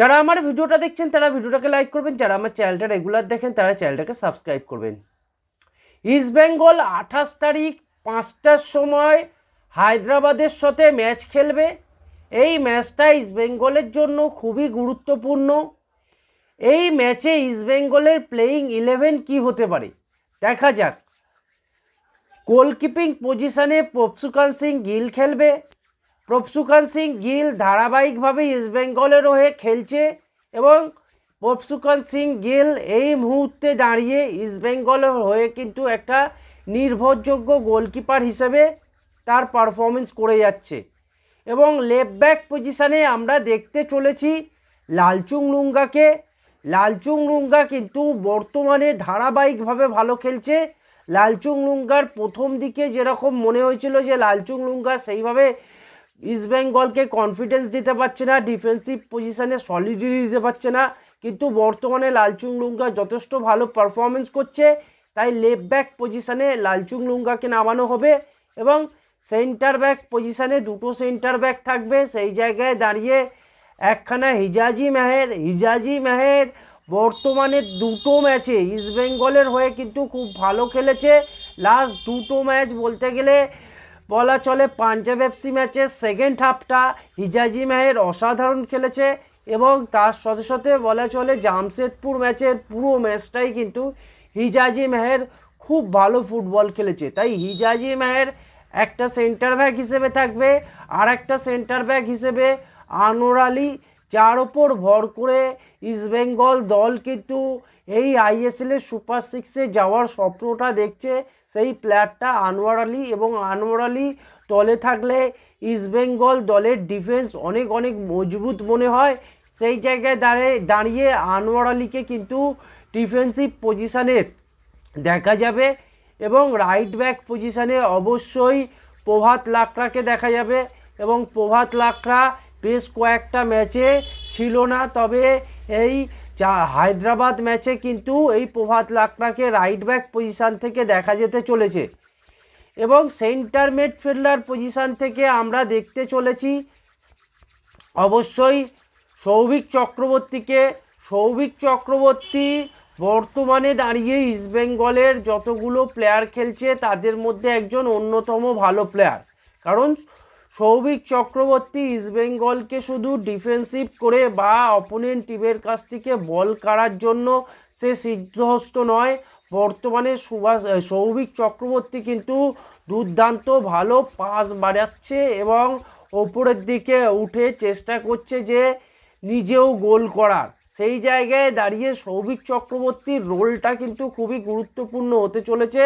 যারা আমার ভিডিওটা দেখছেন, তারা ভিডিওটাকে লাইক করবেন। যারা আমার চ্যানেলটা রেগুলার দেখেন, তারা চ্যানেলটাকে সাবস্ক্রাইব করবেন। ইস্ট বেঙ্গল আঠাশ তারিখ, পাঁচটার সময় হায়দ্রাবাদের সাথে ম্যাচ খেলবে। এই ম্যাচটা ইস্ট বেঙ্গলের জন্য খুবই গুরুত্বপূর্ণ। এই ম্যাচে ইস্ট বেঙ্গলের প্লেয়িং ইলেভেন কি হতে পারে? দেখা যাক। গোলকিপিং পজিশনে প্রপসুকান সিং গিল খেলবে। প্রপসুকান সিং গিল ধারাবাহিকভাবে ইস্ট বেঙ্গলের হয়ে খেলছে এবং প্রপসুকান সিং গিল এই মুহূর্তে দাঁড়িয়ে ইস্ট বেঙ্গলের হয়ে কিন্তু একটা নির্ভরযোগ্য গোলকিপার হিসেবে তার পারফরমেন্স করে যাচ্ছে। এবং লেফট ব্যাক পজিশনে আমরা দেখতে চলেছি লালচুং লুঙ্গাকে। লালচুং লুঙ্গা কিন্তু বর্তমানে ধারাবাহিকভাবে ভালো খেলছে। লালচুং লুঙ্গার প্রথম দিকে যেরকম মনে হয়েছিল যে লালচুং লুঙ্গা সেইভাবে ইস্ট বেঙ্গলকে কনফিডেন্স দিতে পারছে না ডিফেন্সিভ পজিশনে সলিডিটি দিতে পারছে না, কিন্তু বর্তমানে লালচুং লুঙ্গা যথেষ্ট ভালো পারফরমেন্স করছে, তাই লেফট ব্যাক পজিশনে লালচুং লুঙ্গাকে নামানো হবে এবং সেন্টার ব্যাক পজিশনে দুটো সেন্টার ব্যাক থাকবে, সেই জায়গায় দাঁড়িয়ে একখানা হিজাজি মেহের হিজাজি মেহের বর্তমানে দুটো ম্যাচে ইস্ট বেঙ্গলের হয়ে কিন্তু খুব ভালো খেলেছে। লাস্ট দুটো ম্যাচ বলতে গেলে বলা চলে পাঞ্জাব এফসি ম্যাচের সেকেন্ড হাফটা হিজাজি মেহের অসাধারণ খেলেছে এবং তার সাথে সাথে বলা চলে জামশেদপুর ম্যাচের পুরো ম্যাচটাই কিন্তু হিজাজি মেহের খুব ভালো ফুটবল খেলেছে। তাই হিজাজি মেহের একটা সেন্টার ব্যাক হিসেবে থাকবে আর একটা সেন্টার ব্যাক হিসেবে আনোর আলী যার ওপর ভর করে ইস্টবেঙ্গল দল কিন্তু এই আইএসএল এর সুপার সিক্সে যাওয়ার স্বপ্নটা দেখছে। সেই প্লেয়ারটা আনোয়ার আলী এবং আনোয়ার আলী দলে থাকলে ইস্টবেঙ্গল দলের ডিফেন্স অনেক অনেক মজবুত মনে হয়। সেই জায়গায় দাঁড়িয়ে দাঁড়িয়ে আনোয়ার আলীকে কিন্তু ডিফেন্সিভ পজিশানে দেখা যাবে এবং রাইট ব্যাক পজিশানে অবশ্যই প্রভাত লাকড়াকে দেখা যাবে এবং প্রভাত লাকড়া বেশ কয়েকটা ম্যাচে ছিল না, তবে এই যা হায়দ্রাবাদ ম্যাচে কিন্তু এই প্রভাত লাকড়াকে রাইট ব্যাক পজিশান থেকে দেখা যেতে চলেছে। এবং সেন্টার মিডফিল্ডার পজিশান থেকে আমরা দেখতে চলেছি, অবশ্যই সৌভিক চক্রবর্তীকে। সৌভিক চক্রবর্তী বর্তমানে দাঁড়িয়ে ইস্টবেঙ্গলের যতগুলো প্লেয়ার খেলছে, তাদের মধ্যে একজন অন্যতম ভালো প্লেয়ার কারণ সৌভিক চক্রবর্তী ইস্টবেঙ্গলকে শুধু ডিফেন্সিভ করে বা অপোনেন্ট টিমের কাছ থেকে বল কাড়ার জন্য সে সিদ্ধহস্ত নয়। বর্তমানে সুভাষ সৌভিক চক্রবর্তী কিন্তু দুর্দান্ত ভালো পাস বাড়াচ্ছে এবং ওপরের দিকে উঠে চেষ্টা করছে যে নিজেও গোল করার। সেই জায়গায় দাঁড়িয়ে সৌভিক চক্রবর্তীর রোলটা কিন্তু খুবই গুরুত্বপূর্ণ হতে চলেছে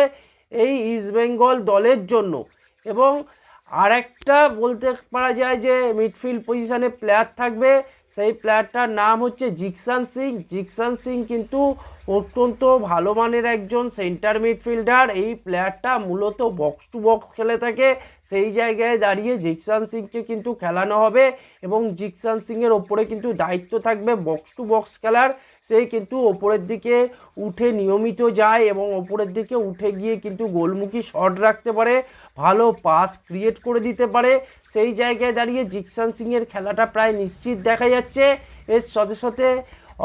এই ইস্টবেঙ্গল দলের জন্য। এবং আর একটা বলতে পারা যায় যে মিডফিল্ড পজিশানে প্লেয়ার থাকবে। সেই প্লেয়ারটার নাম হচ্ছে জিকসান সিং। জিকসান সিং কিন্তু অত্যন্ত ভালো মানের একজন সেন্টার মিডফিল্ডার এই প্লেয়ারটা মূলত বক্স টু বক্স খেলে থাকে। সেই জায়গায় দাঁড়িয়ে জিকসান সিংকে কিন্তু খেলানো হবে এবং জিকসান সিংয়ের ওপরে কিন্তু দায়িত্ব থাকবে বক্স টু বক্স খেলার। সে কিন্তু ওপরের দিকে উঠে নিয়মিত যায় এবং ওপরের দিকে উঠে গিয়ে কিন্তু গোলমুখী শট রাখতে পারে, ভালো পাস ক্রিয়েট করে দিতে পারে। সেই জায়গায় দাঁড়িয়ে জিকসান সিংয়ের খেলাটা প্রায় নিশ্চিত দেখা যাচ্ছে। এর সাথে সাথে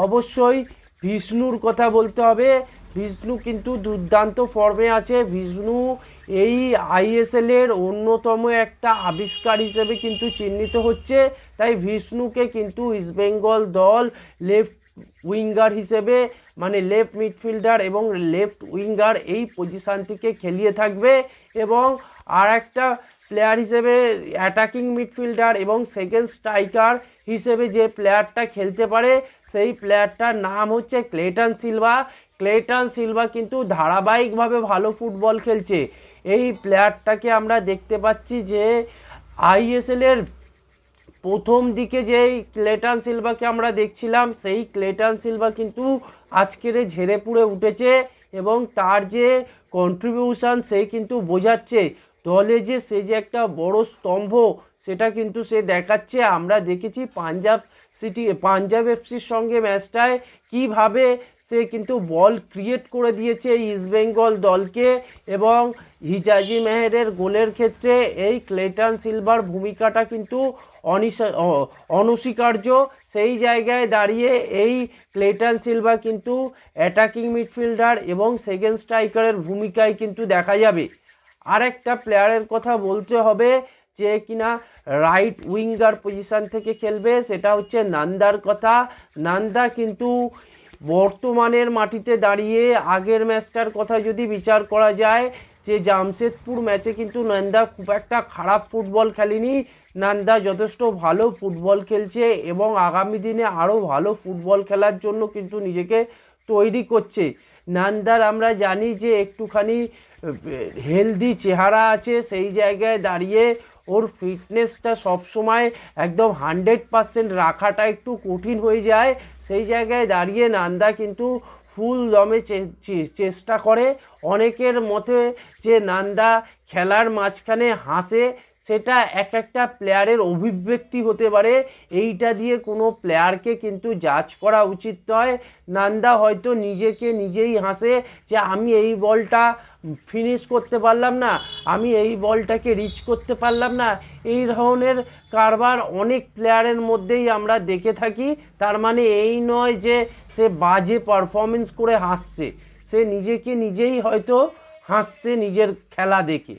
অবশ্যই বিষ্ণুর কথা বলতে হবে। বিষ্ণু কিন্তু দুর্দান্ত ফর্মে আছে। বিষ্ণু এই আইএসএলের অন্যতম একটা আবিষ্কার হিসেবে কিন্তু চিহ্নিত হচ্ছে। তাই বিষ্ণুকে কিন্তু ইস্টবেঙ্গল দল লেফট উইঙ্গার হিসেবে মানে লেফট মিডফিল্ডার এবং লেফট উইঙ্গার এই পজিশান থেকে খেলিয়ে থাকবে এবং আর একটা প্লেয়ার হিসেবে অ্যাটাকিং মিডফিল্ডার এবং সেকেন্ড স্ট্রাইকার হিসেবে যে প্লেয়ারটা খেলতে পারে, সেই প্লেয়ারটার নাম হচ্ছে ক্লেটন সিলভা। ক্লেটন সিলভা কিন্তু ধারাবাহিকভাবে ভালো ফুটবল খেলছে। এই প্লেয়ারটাকে আমরা দেখতে পাচ্ছি যে আইএসএলের প্রথম দিকে যেই ক্লেটন সিলভাকে আমরা দেখছিলাম, সেই ক্লেটন সিলভা কিন্তু আজকের ঝেড়ে পুড়ে উঠেছে এবং তার যে কন্ট্রিবিউশন সে কিন্তু বোঝাচ্ছে। দলে যে সে যে একটা বড় স্তম্ভ সেটা কিন্তু সে দেখাচ্ছে। আমরা দেখেছি পাঞ্জাব সিটি, পাঞ্জাব এফসির সঙ্গে ম্যাচটায় কীভাবে সে কিন্তু বল ক্রিয়েট করে দিয়েছে ইস্টবেঙ্গল দলকে এবং হিজাজি মেহেরের গোলের ক্ষেত্রে এই ক্লেটন সিলভার ভূমিকাটা কিন্তু অনিস- অনস্বীকার্য। সেই জায়গায় দাঁড়িয়ে এই ক্লেটন সিলভা কিন্তু অ্যাটাকিং মিডফিল্ডার এবং সেকেন্ড স্ট্রাইকারের ভূমিকায় কিন্তু দেখা যাবে। আরেকটা প্লেয়ারের কথা বলতে হবে যে কিনা রাইট উইঙ্গার পজিশন থেকে খেলবে, সেটা হচ্ছে নান্দার কথা। নান্দা কিন্তু বর্তমানের মাটিতে দাঁড়িয়ে আগের ম্যাচটার কথা যদি বিচার করা যায়, যে জামশেদপুর ম্যাচে কিন্তু নান্দা খুব একটা খারাপ ফুটবল খেলেনি। নান্দা যথেষ্ট ভালো ফুটবল খেলছে এবং আগামী দিনে আরও ভালো ফুটবল খেলার জন্য কিন্তু নিজেকে তৈরি করছে। নান্দার আমরা জানি যে একটুখানি হেলদি চেহারা আছে, সেই জায়গায় দাঁড়িয়ে ওর ফিটনেসটা সবসময় একদম হান্ড্রেড পারসেন্ট রাখাটা একটু কঠিন হয়ে যায়। সেই জায়গায় দাঁড়িয়ে নান্দা কিন্তু ফুল দমে চেষ্টা করে। অনেকের মতে যে নান্দা খেলার মাঝখানে হাসে সেটা এক একটা প্লেয়ারের অভিব্যক্তি হতে পারে। এইটা দিয়ে কোনো প্লেয়ারকে কিন্তু জাজ করা উচিত নয়। নান্দা হয়তো নিজেকে নিজেই হাসে যে, আমি এই বলটা ফিনিশ করতে পারলাম না। আমি এই বলটাকে রিচ করতে পারলাম না। এই ধরনের কারবার অনেক প্লেয়ারের মধ্যেই আমরা দেখে থাকি। তার মানে এই নয় যে, সে বাজে পারফরমেন্স করে হাসছে। সে নিজেকে নিজেই হয়তো হাসছে নিজের খেলা দেখে।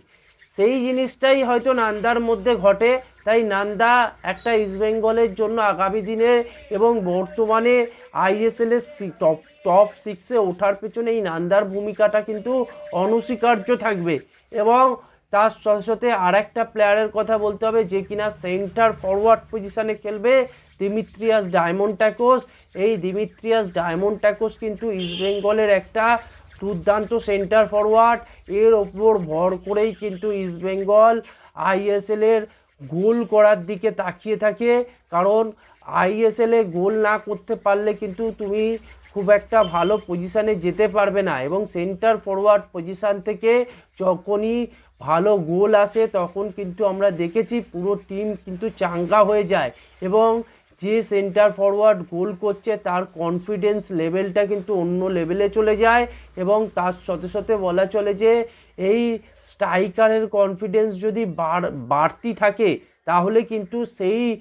সেই জিনিসটাই হয়তো নান্দার মধ্যে ঘটে। তাই নান্দা একটা ইস্টবেঙ্গলের জন্য আগামী দিনে এবং বর্তমানে আইএসএলের টপ টপ সিক্সে ওঠার পেছনে এই নান্দার ভূমিকাটা কিন্তু অনস্বীকার্য থাকবে। এবং তার সাথে সাথে আর একটা প্লেয়ারের কথা বলতে হবে যে কিনা সেন্টার ফরওয়ার্ড পজিশনে খেলবে দিমিত্রিয়াস ডায়মন্ড ট্যাকোস এই দিমিত্রিয়াস ডায়মন্ড ট্যাকোস কিন্তু ইস্টবেঙ্গলের একটা দুর্দান্ত সেন্টার ফরওয়ার্ড। এর ওপর ভর করেই কিন্তু ইস্টবেঙ্গল আইএসএলের গোল করার দিকে তাকিয়ে থাকে। কারণ আইএসএলে গোল না করতে পারলে কিন্তু তুমি খুব একটা ভালো পজিশানে যেতে পারবে না। এবং সেন্টার ফরওয়ার্ড পজিশান থেকে যখনই ভালো গোল আসে, তখন কিন্তু আমরা দেখেছি পুরো টিম কিন্তু চাঙ্গা হয়ে যায়। এবং যে সেন্টার ফরওয়ার্ড গোল করছে, তার কনফিডেন্স লেভেলটা কিন্তু অন্য লেভেলে চলে যায় এবং তার সাথে সাথে বলা চলে যে, এই স্ট্রাইকারের কনফিডেন্স যদি বাড়- বাড়তি থাকে, তাহলে কিন্তু সেই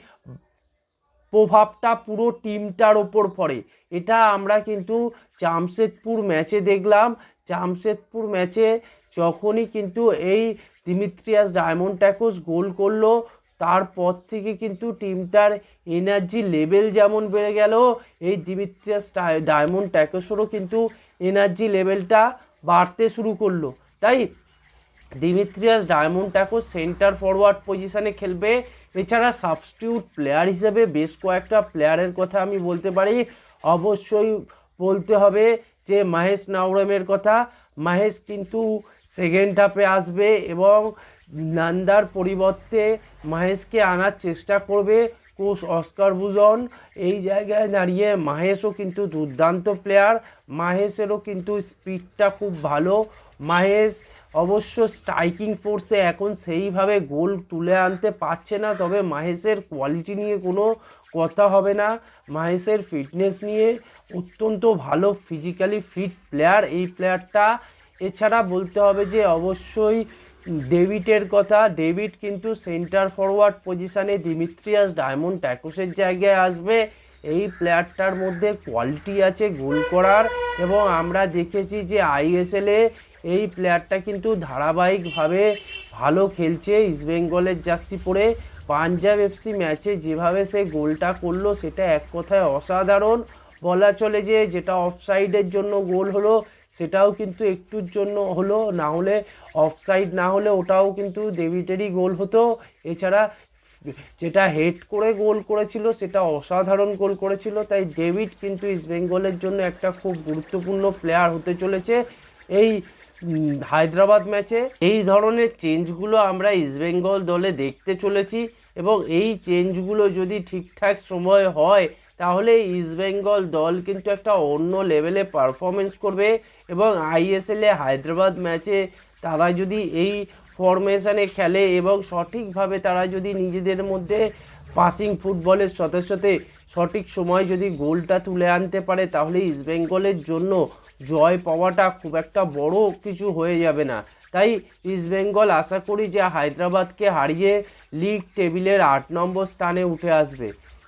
প্রভাবটা পুরো টিমটার ওপর পড়ে। এটা আমরা কিন্তু জামশেদপুর ম্যাচে দেখলাম। জামশেদপুর ম্যাচে যখনই কিন্তু এই দিমিত্রিয়াস ডায়মন্ড ট্যাকোস গোল করল তারপর থেকে কিন্তু টিমটার এনার্জি লেভেল যেমন বেড়ে গেল, এই দিমিত্রিয়াস ডায়মন্ড ট্যাকোসেরও কিন্তু এনার্জি লেভেলটা বাড়তে শুরু করল। তাই Dimitrios Diamantakos centre forward পজিশনে খেলবে। এছাড়া সাবস্টিউট প্লেয়ার হিসেবে বেশ কয়েকটা প্লেয়ারের কথা আমি বলতে পারি। অবশ্যই বলতে হবে যে মহেশ নাওরমের কথা। মহেশ কিন্তু সেকেন্ড হাফে আসবে এবং নান্দার পরিবর্তে মহেশকে আনার চেষ্টা করবে কোচ অস্কার বুজন এই জায়গায় দাঁড়িয়ে মাহেশও কিন্তু দুর্দান্ত প্লেয়ার মাহেশেরও কিন্তু স্পিডটা খুব ভালো। মাহেশ অবশ্য স্ট্রাইকিং ফোর্সে এখন সেইভাবে গোল তুলে আনতে পারছে না, তবে মাহেশের কোয়ালিটি নিয়ে কোনো কথা হবে না। মাহেশের ফিটনেস নিয়ে অত্যন্ত ভালো ফিজিক্যালি ফিট প্লেয়ার এই প্লেয়ারটা এছাড়া বলতে হবে যে অবশ্যই ডেভিডের কথা, ডেভিড কিন্তু সেন্টার ফরওয়ার্ড পজিশনে দিমিত্রিয়াস ডায়মন্ড ট্যাকোসের জায়গায় আসবে। এই প্লেয়ারটার মধ্যে কোয়ালিটি আছে গোল করার এবং আমরা দেখেছি যে আইএসএলে এই প্লেয়ারটা কিন্তু ধারাবাহিকভাবে ভালো খেলছে ইস্টবেঙ্গলের জার্সি পরে। পাঞ্জাব এফসি ম্যাচে যেভাবে সে গোলটা করল, সেটা এক কথায় অসাধারণ। বলা চলে যে যেটা অফসাইডের জন্য গোল হলো সেটাও কিন্তু একটুর জন্য হলো, না হলে অফসাইড না হলে ওটাও কিন্তু ডেভিডেরই গোল হতো। এছাড়া যেটা হেড করে গোল করেছিল, সেটা অসাধারণ গোল করেছিল। তাই ডেভিড কিন্তু ইস্টবেঙ্গলের জন্য একটা খুব গুরুত্বপূর্ণ প্লেয়ার হতে চলেছে এই হায়দ্রাবাদ ম্যাচে এই ধরনের চেঞ্জগুলো আমরা ইস্টবেঙ্গল দলে দেখতে চলেছি এবং এই চেঞ্জগুলো যদি ঠিকঠাক সময় হয় তাহলে ইস্টবেঙ্গল দল কিন্তু একটা অন্য লেভেলে পারফরমেন্স করবে এবং আইএসএলে হায়দ্রাবাদ ম্যাচে তারা যদি এই ফরমেশানে খেলে এবং সঠিকভাবে তারা যদি নিজেদের মধ্যে পাসিং ফুটবলের সাথে সাথে সঠিক সময় যদি গোলটা তুলে আনতে পারে, তাহলে ইস্টবেঙ্গলের জন্য জয় পাওয়াটা খুব একটা বড় কিছু হয়ে যাবে না। তাই ইস্টবেঙ্গল আশা করি যে হায়দ্রাবাদকে হারিয়ে লিগ টেবিলের আট নম্বর স্থানে উঠে আসবে।